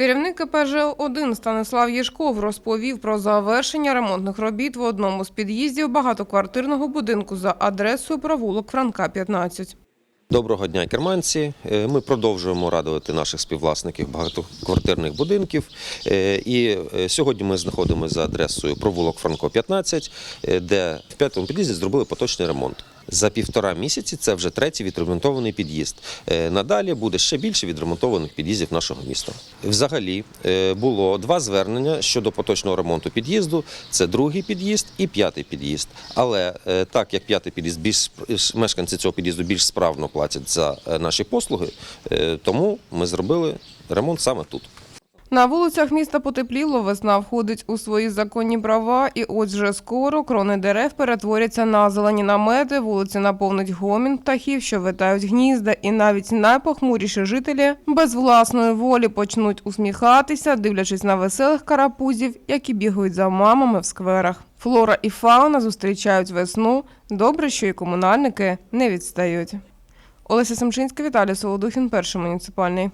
Керівник КПЖ-1 Станислав Єшков розповів про завершення ремонтних робіт в одному з під'їздів багатоквартирного будинку за адресою провулок Франка, 15. Доброго дня, керманці. Е, Ми продовжуємо радувати наших співвласників багатоквартирних будинків. Е, І е, сьогодні ми знаходимося за адресою провулок Франко 15, е, де в п'ятому під'їзді зробили поточний ремонт. За півтора місяці це вже третій відремонтований під'їзд. Е, Надалі буде ще більше відремонтованих під'їздів нашого міста. Взагалі е, було два звернення щодо поточного ремонту під'їзду. Це другий під'їзд і п'ятий під'їзд. Але е, так як п'ятий під'їзд більш мешканці цього під'їзду більш справно платять за наші послуги, тому ми зробили ремонт саме тут. На вулицях міста потепліло, весна входить у свої законні права, і от вже скоро крони дерев перетворяться на зелені намети, вулиці наповнить гомін птахів, що витають гнізда, і навіть найпохмуріші жителі без власної волі почнуть усміхатися, дивлячись на веселих карапузів, які бігають за мамами в скверах. Флора і фауна зустрічають весну. Добре, що і комунальники не відстають. Олеся Семчинська, Віталій Солодухін, перший муніципальний.